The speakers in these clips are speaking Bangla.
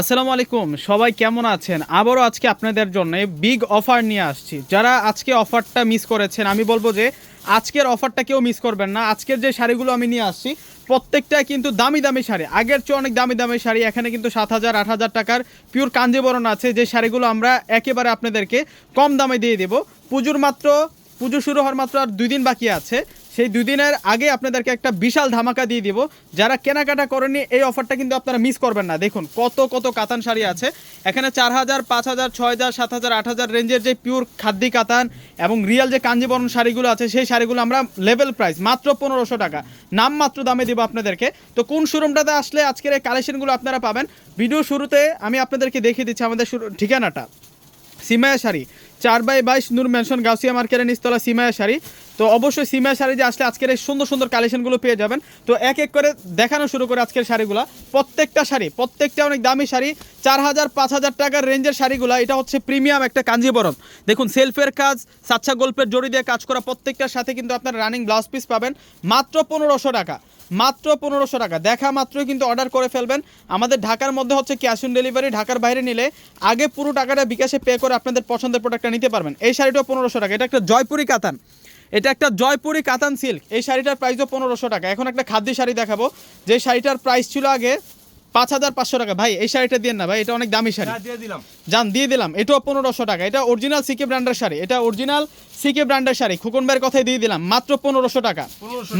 আসসালামু আলাইকুম, সবাই কেমন আছেন? আবারও আজকে আপনাদের জন্য বিগ অফার নিয়ে আসছি। যারা আজকে অফারটা মিস করেছেন, আমি বলব যে আজকের অফারটা কেউ মিস করবেন না। আজকের যে শাড়িগুলো আমি নিয়ে আসছি প্রত্যেকটাই কিন্তু দামি দামি শাড়ি। আগের চেয়ে অনেক দামি দামি শাড়ি, এখানে কিন্তু সাত হাজার, আট হাজার টাকার পিওর কাঞ্জিবরণ আছে। যে শাড়িগুলো আমরা একেবারে আপনাদেরকে কম দামে দিয়ে দেবো। পুজোর মাত্র, পুজো শুরু হওয়ার মাত্র আর দুই দিন বাকি আছে। সেই দুদিনের আগে আপনাদেরকে একটা বিশাল ধামাকা দিয়ে দিব। যারা কেনাকাটা করেনি এই অফারটা কিন্তু আপনারা মিস করবেন না। দেখুন, কত কত কাতান শাড়ি আছে। এখানে চার হাজার, পাঁচ হাজার, ছয় হাজার, সাত হাজার, আট হাজার রেঞ্জের যে পিওর খাদ্যি কাতান এবং রিয়েল যে কাঞ্জিবরণ শাড়িগুলো আছে, সেই শাড়িগুলো আমরা লেভেল প্রাইস মাত্র পনেরোশো টাকা। নাম মাত্র দামে দিব আপনাদেরকে। তো কোন শোরুমটাতে আসলে আজকের এই কালেকশনগুলো আপনারা পাবেন? ভিডিও শুরুতে আমি আপনাদেরকে দেখিয়ে দিচ্ছি আমাদের ঠিকানাটা। সিমায়া শাড়ি, চার বাই বাইশ নূর মেনশন গাউসিয়া মার্কেটের নিচতলা সিমায়া শাড়ি। তো অবশ্যই সিমায়া শাড়ি যে আসলে আজকের এই সুন্দর সুন্দর কালেকশনগুলো পেয়ে যাবেন। তো এক এক করে দেখানো শুরু করে আজকের শাড়িগুলো। প্রত্যেকটা শাড়ি, প্রত্যেকটা অনেক দামি শাড়ি, চার হাজার, পাঁচ হাজার টাকার রেঞ্জের শাড়িগুলো, এটা হচ্ছে প্রিমিয়াম একটা কাঞ্জিবরম দেখুন সেলফের কাজ, সাচ্চা গল্পের জড়ি দিয়ে কাজ করা প্রত্যেকটার সাথে কিন্তু আপনার রানিং ব্লাউজ পিস পাবেন। মাত্র পনেরোশো টাকা, মাত্র পনেরোশো টাকা। দেখা মাত্রই কিন্তু অর্ডার করে ফেলবেন। আমাদের ঢাকার মধ্যে হচ্ছে ক্যাশ অন ডেলিভারি ঢাকার বাইরে নিলে আগে পুরো টাকাটা বিকাশে পে করে আপনাদের পছন্দের প্রোডাক্টটা নিতে পারবেন। এই শাড়িটাও পনেরোশো টাকা, এটা একটা জয়পুরি কাতান। এটা একটা জয়পুরি কাতান সিল্ক। এই শাড়িটার প্রাইসও পনেরোশো টাকা। এখন একটা খাদ্য শাড়ি দেখাবো। যে শাড়িটার প্রাইস ছিল আগে পাঁচ হাজার পাঁচশো টাকা। ভাই এই শাড়িটা দিয়ে না ভাই এটা অনেক দামি শাড়ি। দিয়ে দিলাম। যান দিয়ে দিলাম। এটাও পনেরোশো টাকা। এটা অরিজিনাল সিকে ব্র্যান্ডের শাড়ি। এটা অরিজিনাল সিকে ব্র্যান্ডের শাড়ি। খুকন ভাইয়ের কথাই দিয়ে দিলাম। মাত্র পনেরোশো টাকা।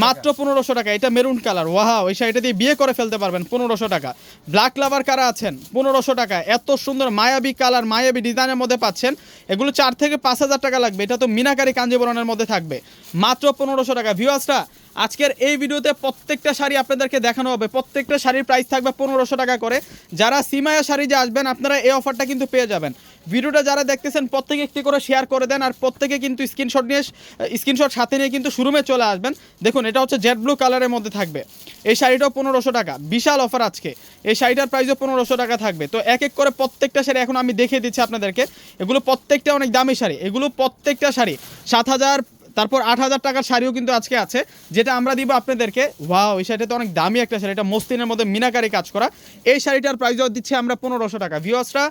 মাত্র পনেরোশো টাকা। এটা মেরুন কালার ওয়াহা ওই শাড়িটা দিয়ে বিয়ে করে ফেলতে পারবেন। পনেরোশো টাকা। ব্ল্যাক লাভার কারা আছেন? পনেরোশো টাকা। এত সুন্দর মায়াবী কালার মায়াবী ডিজাইনের মধ্যে পাচ্ছেন। এগুলো চার থেকে পাঁচ হাজার টাকা লাগবে। এটা তো মিনাকারি কাঞ্জিবরণের মধ্যে থাকবে। মাত্র পনেরোশো টাকা। ভিউয়ার্সরা আজকের এই ভিডিওতে প্রত্যেকটা শাড়ি আপনাদেরকে দেখানো হবে। প্রত্যেকটা শাড়ির প্রাইস থাকবে পনেরোশো টাকা করে। যারা সিমায়া শাড়ি যে আসবেন, আপনারা এই অফারটা কিন্তু পেয়ে যাবেন। ভিডিওটা যারা দেখতেছেন, প্রত্যেকে একটি করে শেয়ার করে দেন আর প্রত্যেকে কিন্তু স্ক্রিনশট নিয়ে স্ক্রিনশট সাথে নিয়ে কিন্তু শোরুমে চলে আসবেন। দেখুন, এটা হচ্ছে জেড ব্লু কালারের মধ্যে থাকবে। এই শাড়িটাও পনেরোশো টাকা। বিশাল অফার আজকে। এই শাড়িটার প্রাইসও পনেরোশো টাকা থাকবে। তো এক এক করে প্রত্যেকটা শাড়ি এখন আমি দেখিয়ে দিচ্ছি আপনাদেরকে। এগুলো প্রত্যেকটা অনেক দামি শাড়ি। এগুলো প্রত্যেকটা শাড়ি সাত হাজার তারপর আট হাজার টাকার শাড়িও কিন্তু আজকে আছে। যেটা আমরা দিব আপনাদেরকে, ওয়াও, এই শাড়িটা তো অনেক দামি একটা শাড়ি, এটা মস্তিনের মধ্যে মিনাকারি কাজ করা। এই শাড়িটার প্রাইসও দিচ্ছি আমরা পনেরোশো টাকা। ভিউয়ার্সরা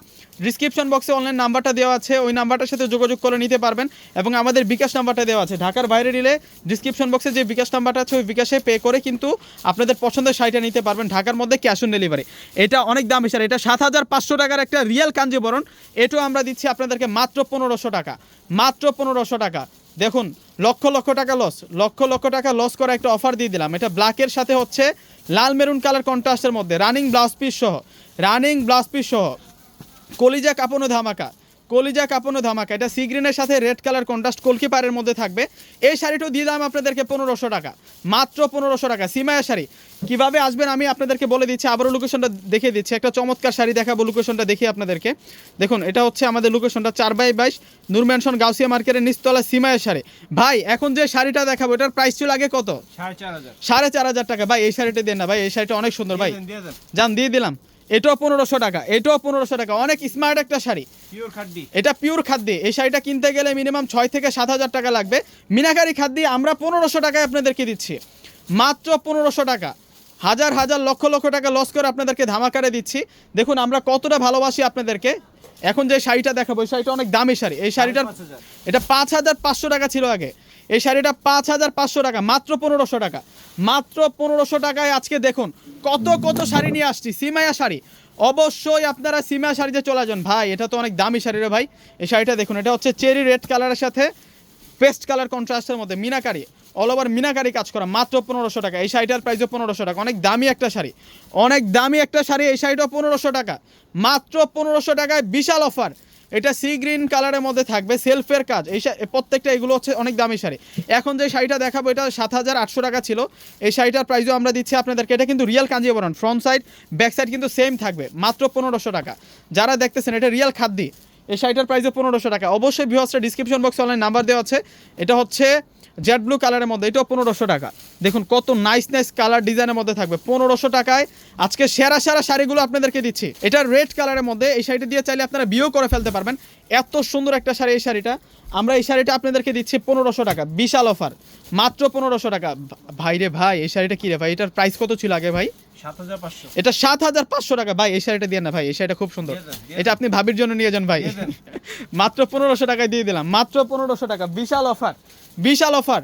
ডিসক্রিপশন বক্সে অনলাইন নাম্বারটা দেওয়া আছে, ওই নাম্বারটার সাথে যোগাযোগ করে নিতে পারবেন এবং আমাদের বিকাশ নাম্বারটা দেওয়া আছে। ঢাকার বাইরে নিলে ডিসক্রিপশন বক্সে যে বিকাশ নাম্বারটা আছে, ওই বিকাশে পে করে কিন্তু আপনাদের পছন্দের শাড়িটা নিতে পারবেন। ঢাকার মধ্যে ক্যাশ অন ডেলিভারি এটা অনেক দামি শাড়ি, এটা সাত হাজার পাঁচশো টাকার একটা রিয়েল কাঞ্জিবরণ। এটাও আমরা দিচ্ছি আপনাদেরকে মাত্র পনেরোশো টাকা। মাত্র পনেরোশো টাকা। দেখুন, লক্ষ লক্ষ টাকা লস লক্ষ লক্ষ টাকা লস করা একটা অফার দিয়ে দিলাম। এটা ব্ল্যাকের সাথে হচ্ছে লাল মেরুন কালার কন্ট্রাস্টের মধ্যে রানিং ব্লাউজ পিস সহ রানিং ব্লাউজ পিস সহ, কলিজা কাপনো ধামাকা। কলিজা কাপনো ধামাকা। এটা সি গ্রিনের সাথে রেড কালার কন্ট্রাস্ট কলকিপারের মধ্যে থাকবে। এই শাড়িটাও দিয়ে দাম আপনাদেরকে পনেরোশো টাকা। মাত্র পনেরোশো টাকা। সিমায়া শাড়ি। কীভাবে আসবেন আমি আপনাদেরকে বলে দিচ্ছি। আবারও লোকেশনটা দেখিয়ে দিচ্ছি। একটা চমৎকার শাড়ি দেখাবো লোকেশনটা দেখি আপনাদেরকে। দেখুন এটা হচ্ছে আমাদের লোকেশনটা চার বাই বাইশ নূর ম্যানশন গাউসিয়া মার্কেটের নিচতলা সিমায়া শাড়ি। ভাই এখন যে শাড়িটা দেখাবো এটার প্রাইস ছিল আগে কত? সাড়ে চার হাজার। সাড়ে চার হাজার টাকা। ভাই এই শাড়িটা দেন না। ভাই এই শাড়িটা অনেক সুন্দর ভাই। যান দিয়ে দিলাম। এটাও পনেরোশো টাকা এটাও পনেরোশো টাকা। অনেক স্মার্ট একটা শাড়ি। পিওর খাদ্যি। এটা পিওর খাদ্যে। এই শাড়িটা কিনতে গেলে মিনিমাম ছয় থেকে সাত হাজার টাকা লাগবে। মিনাকারি খাদ্যে আমরা পনেরোশো টাকায় আপনাদেরকে দিচ্ছি। মাত্র পনেরোশো টাকা। হাজার হাজার লক্ষ লক্ষ টাকা লস করে আপনাদেরকে ধামাকারে দিচ্ছি। দেখুন আমরা কতটা ভালোবাসি আপনাদেরকে। এখন যে শাড়িটা দেখাবো এই শাড়িটা অনেক দামি শাড়ি। এই শাড়িটার এটা পাঁচ হাজার পাঁচশো টাকা ছিল আগে। এই শাড়িটা পাঁচ হাজার পাঁচশো টাকা, মাত্র পনেরোশো টাকা। মাত্র পনেরোশো টাকায় আজকে দেখুন কত কত শাড়ি নিয়ে আসছি সিমায়া শাড়ি। অবশ্যই আপনারা সিমায়া শাড়িতে চলে যান ভাই, এটা তো অনেক দামি শাড়ি রে ভাই। এই শাড়িটা দেখুন, এটা হচ্ছে চেরি রেড কালারের সাথে পেস্ট কালার কন্ট্রাস্টের মধ্যে মিনাকারি অল ওভার মিনাকারি কাজ করা, মাত্র পনেরোশো টাকা। এই শাড়িটার প্রাইসও পনেরোশো টাকা। অনেক দামি একটা শাড়ি। অনেক দামি একটা শাড়ি, এই শাড়িটাও পনেরোশো টাকা। মাত্র পনেরোশো টাকায় বিশাল অফার এটা সি গ্রিন কালারের মধ্যে থাকবে, সেলফের কাজ। এই প্রত্যেকটা এগুলো হচ্ছে অনেক দামি শাড়ি। এখন যে শাড়িটা দেখাবো, এটা সাত হাজার আটশো টাকা ছিল। এই শাড়িটার প্রাইসও আমরা দিচ্ছি আপনাদেরকে। এটা কিন্তু real Kanjivaram, front side, back side কিন্তু সেম থাকবে, মাত্র পনেরোশো টাকা। যারা দেখতেছেন, এটা রিয়েল খাদ্যি। এই শাড়িটার প্রাইসও পনেরোশো টাকা। অবশ্যই ভিউয়ার্সটা ডিসক্রিপশন বক্সে অনলাইন নাম্বার দেওয়া আছে। এটা হচ্ছে জেড ব্লু কালারের মধ্যে এটাও পনেরোশো টাকা। দেখুন কত নাইস নাইস কালার ডিজাইনের মধ্যে থাকবে পনেরোশো টাকায়। আজকে সেরা সেরা শাড়িগুলো আপনাদেরকে দিচ্ছি। এটা রেড কালারের মধ্যে এই শাড়িটা দিয়ে চাইলে আপনারা বিয়েও করে ফেলতে পারবেন। এত সুন্দর একটা শাড়ি এই শাড়িটা। আমরা এই শাড়িটা আপনাদেরকে দিচ্ছি পনেরোশো টাকা বিশাল অফার মাত্র পনেরোশো টাকা। ভাই রে ভাই এই শাড়িটা কী রে ভাই এটার প্রাইস কত ছিল আগে ভাই? এটা সাত হাজার পাঁচশো টাকা। ভাই এই শাড়িটা দিয়ে না ভাই এই শাড়িটা খুব সুন্দর। এটা আপনি ভাবির জন্য নিয়ে যান ভাই। মাত্র পনেরোশো টাকায় দিয়ে দিলাম মাত্র পনেরোশো টাকা বিশাল অফার বিশাল অফার।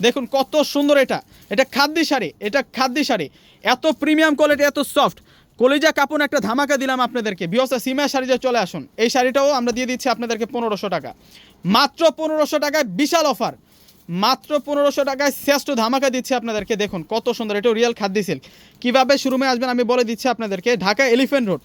দেখুন কত সুন্দর এটা। এটা খাদ্যি শাড়ি, এটা খাদ্যি শাড়ি। এত প্রিমিয়াম কোয়ালিটি এত সফট কলিজা কাপড় একটা ধামাকা দিলাম আপনাদেরকে। বিয়সা সিমা শাড়ি যে চলে আসুন, এই শাড়িটাও আমরা দিয়ে দিচ্ছি আপনাদেরকে পনেরোশো টাকা। মাত্র পনেরোশো টাকায় বিশাল অফার। মাত্র পনেরোশো টাকায় শ্রেষ্ঠ ধামাকা দিচ্ছে আপনাদেরকে। দেখুন কত সুন্দর, এটাও রিয়েল খাদ্যি সিল্ক কীভাবে শোরুমে আসবেন আমি বলে দিচ্ছি আপনাদেরকে। Dhaka Elephant Road.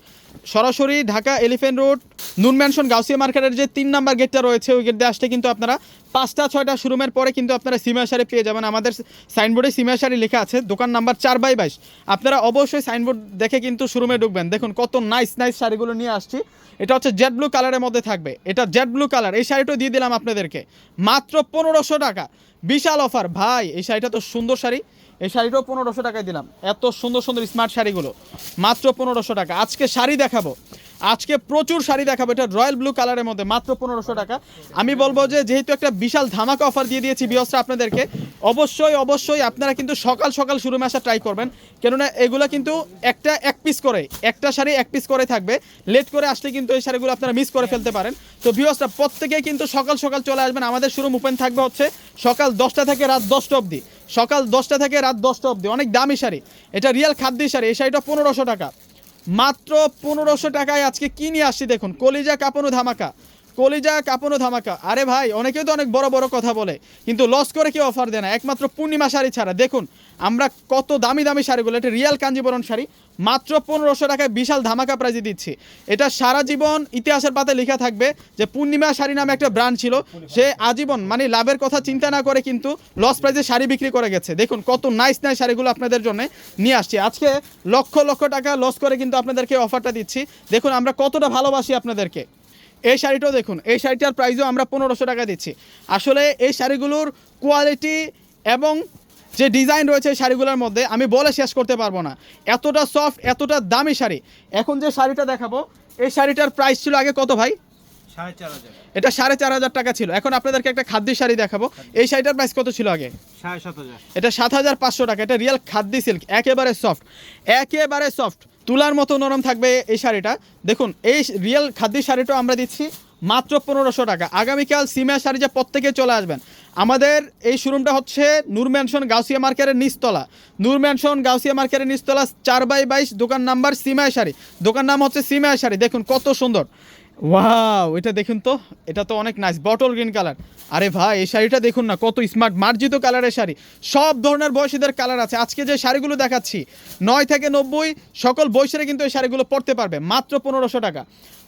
সরাসরি ঢাকা এলিফেন্ট রোড, নুন ম্যানশন গাউসিয়া মার্কেটের যে তিন নাম্বার গেটটা রয়েছে, ওই গেট দিয়ে আসলে কিন্তু আপনারা পাঁচটা, ছয়টা শোরুমের পরে কিন্তু আপনারা সিমা শাড়ি পেয়ে যাবেন। আমাদের সাইনবোর্ডে সিমা শাড়ি লেখা আছে, দোকান নাম্বার চার বাই বাইশ। আপনারা অবশ্যই সাইনবোর্ড দেখে কিন্তু শোরুমে ঢুকবেন। দেখুন, কত নাইস নাইস শাড়িগুলো নিয়ে আসছি। এটা হচ্ছে জেড ব্লু কালারের মধ্যে থাকবে। এটা জেড ব্লু কালার এই শাড়িটাও দিয়ে দিলাম আপনাদেরকে। মাত্র পনেরোশো টাকা। বিশাল অফার ভাই, এই শাড়িটা তো সুন্দর শাড়ি। এই শাড়িটাও পনেরোশো টাকায় দিলাম। এত সুন্দর সুন্দর স্মার্ট শাড়িগুলো। মাত্র পনেরোশো টাকা। আজকে শাড়ি দেখাবো। আজকে প্রচুর শাড়ি দেখাবো। এটা রয়্যাল ব্লু কালারের মধ্যে মাত্র পনেরোশো টাকা। আমি বলব যে, যেহেতু একটা বিশাল ধামাকা অফার দিয়ে দিয়েছি বিয়সটা আপনাদেরকে, অবশ্যই অবশ্যই আপনারা কিন্তু সকাল সকাল শুরু আসা ট্রাই করবেন। কেননা এগুলো কিন্তু একটা এক পিস করে, একটা শাড়ি এক পিস করে থাকবে। লেট করে আসলে কিন্তু এই শাড়িগুলো আপনারা মিস করে ফেলতে পারেন। তো ভিউসটা প্রত্যেকেই কিন্তু সকাল সকাল চলে আসবেন। আমাদের শোরুম ওপেন থাকবে হচ্ছে সকাল দশটা থেকে রাত দশটা অবধি। সকাল দশটা থেকে রাত দশটা অবধি। অনেক দামি শাড়ি। এটা রিয়েল খাদ্যি শাড়ি। এই শাড়িটা পনেরোশো টাকা। মাত্র পনেরোশো টাকায় আজকে কি নিয়ে আসছি, দেখুন। কলিজা কাপড় ধামাকা। কলিজা কাপড় ধামাকা। আরে ভাই, অনেকেই তো অনেক বড় বড় কথা বলে, কিন্তু লস করে কি অফার দেয় না। একমাত্র পূর্ণিমা শাড়ি ছাড়া। দেখুন, আমরা কত দামি দামি শাড়িগুলো, এটা রিয়াল কাঞ্জিবরণ শাড়ি, মাত্র পনেরোশো টাকায় বিশাল ধামাকা প্রাইজে দিচ্ছি। এটা সারা জীবন ইতিহাসের পাতে লেখা থাকবে যে পূর্ণিমা শাড়ি নামে একটা ব্র্যান্ড ছিল। সে আজীবন মানে লাভের কথা চিন্তা না করে কিন্তু লস প্রাইজে শাড়ি বিক্রি করে গেছে। দেখুন, কত নাইস নাইস শাড়িগুলো আপনাদের জন্য নিয়ে আসছি। আজকে লক্ষ লক্ষ টাকা লস করে কিন্তু আপনাদেরকে অফারটা দিচ্ছি। দেখুন, আমরা কতটা ভালোবাসি আপনাদেরকে। এই শাড়িটাও দেখুন এই শাড়িটার প্রাইসও আমরা পনেরোশো টাকা দিচ্ছি। আসলে এই শাড়িগুলোর কোয়ালিটি এবং যে ডিজাইন রয়েছে এই শাড়িগুলোর মধ্যে আমি বলে শেষ করতে পারব না। এতটা সফট এতটা দামি শাড়ি। এখন যে শাড়িটা দেখাবো এই শাড়িটার প্রাইস ছিল আগে কত ভাই? এটা সাড়ে চার হাজার টাকা ছিল। এখন আপনাদেরকে একটা খাদ্য শাড়ি দেখাবো। এই শাড়িটার প্রাইস কত ছিল আগে? এটা সাত হাজার পাঁচশো টাকা। এটা রিয়েল খাদ্যি সিল্ক একেবারে সফট একেবারে সফট তুলার মতো নরম থাকবে এই শাড়িটা। দেখুন, এই রিয়েল খাদ্যের শাড়িটাও আমরা দিচ্ছি মাত্র পনেরোশো টাকা। আগামীকাল সিমিয়া শাড়ি যা প্রত্যেকে চলে আসবেন, আমাদের এই শোরুমটা হচ্ছে নূর ম্যানশন গাউসিয়া মার্কেটের নিচতলা। নূর ম্যানশন গাউসিয়া মার্কেটের নিচতলা, চার বাই বাইশ, দোকান নাম্বার সিমায় শাড়ি। দোকান নাম হচ্ছে সিমায় শাড়ি। দেখুন, কত সুন্দর। ওয়াও এটা দেখুন তো, এটা তো অনেক নাইস বটল গ্রিন কালার আরে ভাই, এই শাড়িটা দেখুন না, কত স্মার্ট মার্জিত কালারের শাড়ি। সব ধরনের বয়সীদের কালার আছে। আজকে যে শাড়িগুলো দেখাচ্ছি, নয় থেকে নব্বই, সকল বয়সেরা কিন্তু এই শাড়িগুলো পরতে পারবে, মাত্র পনেরোশো টাকা।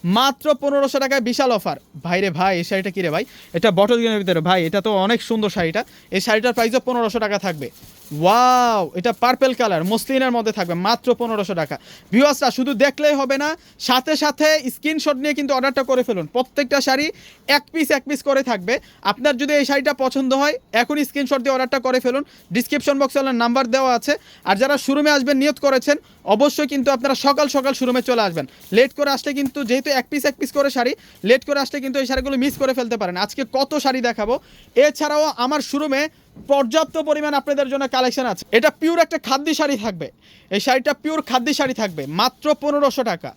মাত্র পনেরোশো টাকায় বিশাল অফার ভাই রে ভাই, এই শাড়িটা কিরে ভাই? এটা বটল গ্রিনের ভিতরে। ভাই, এটা তো অনেক সুন্দর শাড়িটা। এই শাড়িটার প্রাইসও পনেরোশো টাকা থাকবে। ওয়াও এটা পার্পেল কালার মসলিনের মধ্যে থাকবে, মাত্র পনেরোশো টাকা। ভিউয়ার্সরা শুধু দেখলেই হবে না, সাথে সাথে স্ক্রিনশট নিয়ে কিন্তু অর্ডারটা করে ফেলুন। প্রত্যেকটা শাড়ি এক পিস এক পিস করে থাকবে। আপনার যদি এই শাড়িটা পছন্দ হয়, এখনই স্ক্রিনশট দিয়ে অর্ডারটা করে ফেলুন। ডিসক্রিপশন বক্সে ওনার নাম্বার দেওয়া আছে। আর যারা শোরুমে আসবেন, নিয়ত করেছেন, অবশ্যই কিন্তু আপনারা সকাল সকাল শোরুমে চলে আসবেন। লেট করে আসলে কিন্তু যেহেতু এক পিস এক পিস করে শাড়ি। লেট করে আসলে কিন্তু এই শাড়িগুলো মিস করে ফেলতে পারেন। আজকে কত শাড়ি দেখাবো। এছাড়াও আমার শোরুমে পর্যাপ্ত পরিমাণ আপনাদের জন্য কালেকশন আছে। এটা পিওর একটা খাদ্য শাড়ি থাকবে। এই শাড়িটা পিওর খাদ্য শাড়ি থাকবে। মাত্র পনেরোশো টাকা।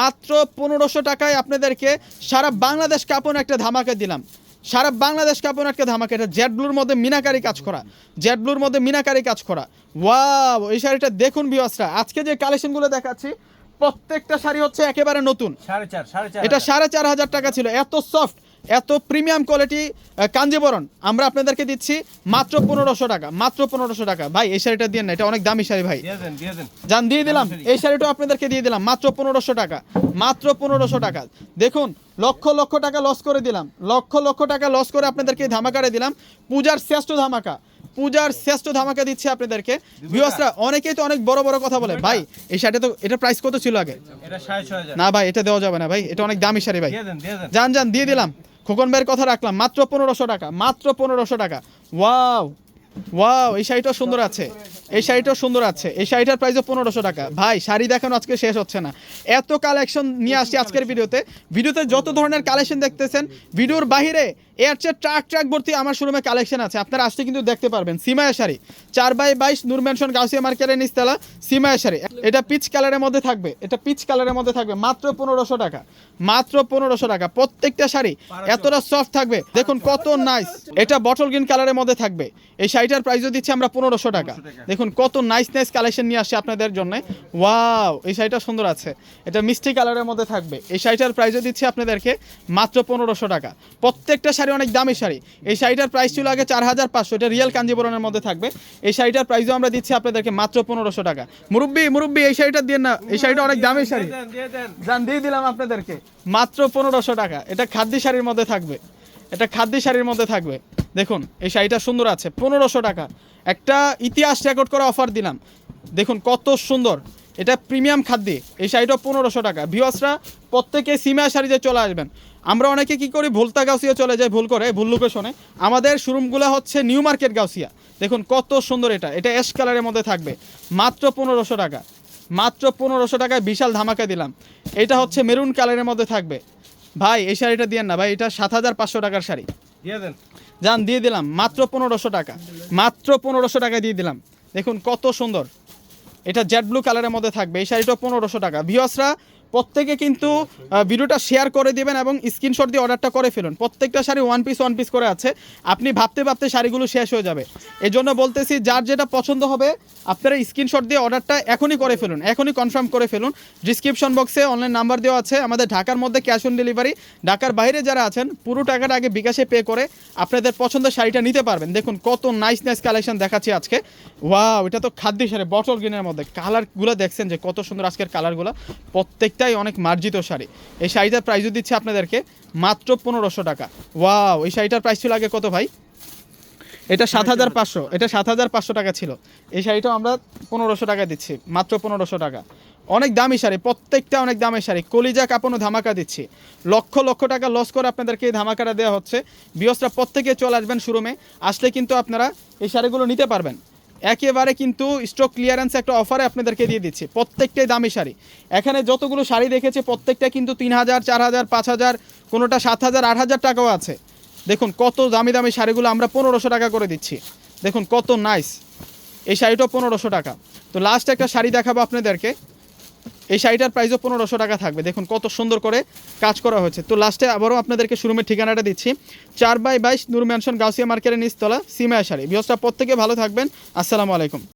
মাত্র পনেরোশো টাকায় আপনাদেরকে সারা বাংলাদেশ কাপড় একটা ধামাকে দিলাম। সারা বাংলাদেশ কাপড় একটা ধামাকে। এটা জেড ব্লুর মধ্যে মিনাকারি কাজ করা। জেড ব্লুর মধ্যে মিনাকারি কাজ করা। ওয়াও এই শাড়িটা দেখুন বিয়াসরা আজকে যে কালেকশনগুলো দেখাচ্ছি প্রত্যেকটা শাড়ি হচ্ছে একেবারে নতুন। এটা সাড়ে চার হাজার টাকা ছিল এত সফট এত প্রিমিয়াম কোয়ালিটি কাঞ্জিবরণ। আমরা আপনাদেরকে দিচ্ছি মাত্র পনেরোশো টাকা মাত্র পনেরোশো টাকা। ভাই এই শাড়িটা দিয়ে না এটা অনেক দামি শাড়ি ভাই। যান দিয়ে দিলাম। এই শাড়িটাও আপনাদেরকে দিয়ে দিলাম মাত্র পনেরোশো টাকা মাত্র পনেরোশো টাকা। দেখুন লক্ষ লক্ষ টাকা লস করে দিলাম লক্ষ লক্ষ টাকা লস করে আপনাদেরকে ধামাকারে দিলাম। পূজার শ্রেষ্ঠ ধামাকা। পূজার শ্রেষ্ঠ ধামাকা দিচ্ছে আপনাদেরকে। ভিউয়ার্সরা অনেকেই তো অনেক বড় বড় কথা বলে। ভাই এই শাড়িটা তো এটা প্রাইস কত ছিল আগে? না ভাই এটা দেওয়া যাবে না ভাই এটা অনেক দামি শাড়ি ভাই। যান যান দিয়ে দিলাম। খোকন ভাইয়ের কথা রাখলাম মাত্র পনেরোশো টাকা মাত্র পনেরোশো টাকা। ওয়াও ওয়াও এই শাড়িটাও সুন্দর আছে। এই শাড়িটাও সুন্দর আছে। এই শাড়িটার প্রাইসও পনেরোশো টাকা। ভাই শাড়ি দেখানো আজকে শেষ হচ্ছে না। এত কালেকশন নিয়ে আসছি আজকের ভিডিওতে। ভিডিওতে যত ধরনের কালেকশন দেখতেছেন ভিডিওর বাইরে এর চেয়ে ট্রাক ট্রাক ভর্তি আমার শোরুমে কালেকশন আছে। আপনারা আসলে কিন্তু দেখতে পারবেন। সিমায়া শাড়ি। চার বাই বাইশ নূর ম্যানশন গাউসিয়া মার্কেটের নিচতলা সিমায়া শাড়ি। এটা পিচ কালারের মধ্যে থাকবে। এটা পিচ কালারের মধ্যে থাকবে। মাত্র পনেরোশো টাকা। মাত্র পনেরোশো টাকা। প্রত্যেকটা শাড়ি এতটা সফট থাকবে। দেখুন কত নাইস এটা বটল গ্রিন কালারের মধ্যে থাকবে। এই শাড়িটার প্রাইসও দিচ্ছি আমরা পনেরোশো টাকা। দেখুন কত নাইস নাইস কালেকশন নিয়ে আসছে আপনাদের জন্য। ওয়াও এই শাড়িটা সুন্দর আছে। এটা মিষ্টি কালারের মধ্যে থাকবে। এই শাড়িটার প্রাইসও দিচ্ছি আপনাদেরকে মাত্র পনেরোশো টাকা। প্রত্যেকটা শাড়ি অনেক দামি শাড়ি। এই শাড়িটার প্রাইস ছিল আগে চার হাজার পাঁচশো এটা রিয়েল কাঞ্জিবরণের মধ্যে থাকবে। এই শাড়িটার প্রাইসও আমরা দিচ্ছি আপনাদেরকে মাত্র পনেরোশো টাকা। মুরব্বি মুরব্বি এই শাড়িটা দিয়ে না এই শাড়িটা অনেক দামি শাড়ি। জান দিয়ে দিলাম আপনাদেরকে। মাত্র পনেরোশো টাকা। এটা খাদ্য শাড়ির মধ্যে থাকবে। এটা খাদ্য শাড়ির মধ্যে থাকবে। দেখুন, এই শাড়িটা সুন্দর আছে, পনেরোশো টাকা। একটা ইতিহাস রেকর্ড করা অফার দিলাম। দেখুন কত সুন্দর। এটা প্রিমিয়াম খাদ্যি। এই শাড়িটা পনেরোশো টাকা। ভিওসরা প্রত্যেকে সিমিয়া শাড়িতে চলে আসবেন। আমরা অনেকে কি করি, ভুলতা গাউসিয়া চলে যাই, ভুল করে, ভুল লোকেশনে আমাদের শোরুমগুলো হচ্ছে নিউ মার্কেট গাউসিয়া। দেখুন কত সুন্দর এটা। এটা অ্যাশ কালারের মধ্যে থাকবে। মাত্র পনেরোশো টাকা। মাত্র পনেরোশো টাকায় বিশাল ধামাকা দিলাম। এটা হচ্ছে মেরুন কালারের মধ্যে থাকবে। ভাই এই শাড়িটা দিয়েন না ভাই এটা সাত হাজার পাঁচশো টাকার শাড়ি। দিয়ে দেন। যান দিয়ে দিলাম মাত্র পনেরোশো টাকা মাত্র পনেরোশো টাকা দিয়ে দিলাম। দেখুন কত সুন্দর এটা জেড ব্লু কালারের মধ্যে থাকবে এই শাড়িটা পনেরোশো টাকা। ভিওসরা প্রত্যেকে কিন্তু ভিডিওটা শেয়ার করে দিবেন এবং স্ক্রিনশট দিয়ে অর্ডারটা করে ফেলুন। প্রত্যেকটা sari one piece one piece করে আছে। আপনি ভাবতে ভাবতে শাড়িগুলো শেষ হয়ে যাবে। এই জন্য বলতেছি, যার যেটা পছন্দ হবে, আপনারা স্ক্রিনশট দিয়ে অর্ডারটা এখনই করে ফেলুন। এখনই কনফার্ম করে ফেলুন। ডিসক্রিপশন বক্সে অনলাইন নাম্বার দেওয়া আছে। আমাদের ঢাকার মধ্যে ক্যাশ অন ডেলিভারি ঢাকার বাইরে যারা আছেন, পুরো টাকাটা আগে বিকাশে পে করে আপনাদের পছন্দের শাড়িটা নিতে পারবেন। দেখুন, কত নাইস নাইস কালেকশন দেখাচ্ছি আজকে। ওয়াও এটা তো খাদ্য শাড়ি বটল গ্রিনের মধ্যে। কালারগুলো দেখছেন যে কত সুন্দর আজকের কালারগুলো প্রত্যেকটাই অনেক মার্জিত শাড়ি। এই শাড়িটার প্রাইসও দিচ্ছে আপনাদেরকে মাত্র পনেরোশো টাকা। ওয়াও এই শাড়িটার প্রাইস ছিল আগে কত ভাই? এটা সাত হাজার পাঁচশো, এটা সাত হাজার পাঁচশো টাকা ছিল। এই শাড়িটাও আমরা পনেরোশো টাকা দিচ্ছি, মাত্র পনেরোশো টাকা। অনেক দামি শাড়ি, প্রত্যেকটা অনেক দামি শাড়ি। কলিজা কাপড়ও ধামাকা দিচ্ছি। লক্ষ লক্ষ টাকা লস করে আপনাদেরকে এই ধামাকাটা দেওয়া হচ্ছে। বিয়সরা প্রত্যেকে চলে আসবেন শোরুমে আসলে কিন্তু আপনারা এই শাড়িগুলো নিতে পারবেন। একেবারে কিন্তু স্টক ক্লিয়ারেন্স একটা অফারে আপনাদেরকে দিয়ে দিচ্ছে। প্রত্যেকটাই দামি শাড়ি। এখানে যতগুলো শাড়ি দেখেছে, প্রত্যেকটা কিন্তু তিন হাজার, চার হাজার, পাঁচ হাজার, কোনোটা সাত হাজার, আট হাজার টাকাও আছে। দেখুন, কত দামি দামি শাড়িগুলো আমরা পনেরোশো টাকা করে দিচ্ছি। দেখুন, কত নাইস এই শাড়িটাও পনেরোশো টাকা। তো লাস্ট একটা শাড়ি দেখাবো আপনাদেরকে। এই শাড়িটার প্রাইসও পনেরোশো টাকা থাকবে। দেখুন কত সুন্দর করে কাজ করা হয়েছে। তো লাস্টে আবারও আপনাদেরকে শোরুমের ঠিকানাটা দিচ্ছি। চার বাই বাইশ নূর ম্যানশন গাউসিয়া মার্কেটের নিচতলা সিমায়া শাড়ি। বিহসটা প্রত্যেকে ভালো থাকবেন। আসসালামু আলাইকুম।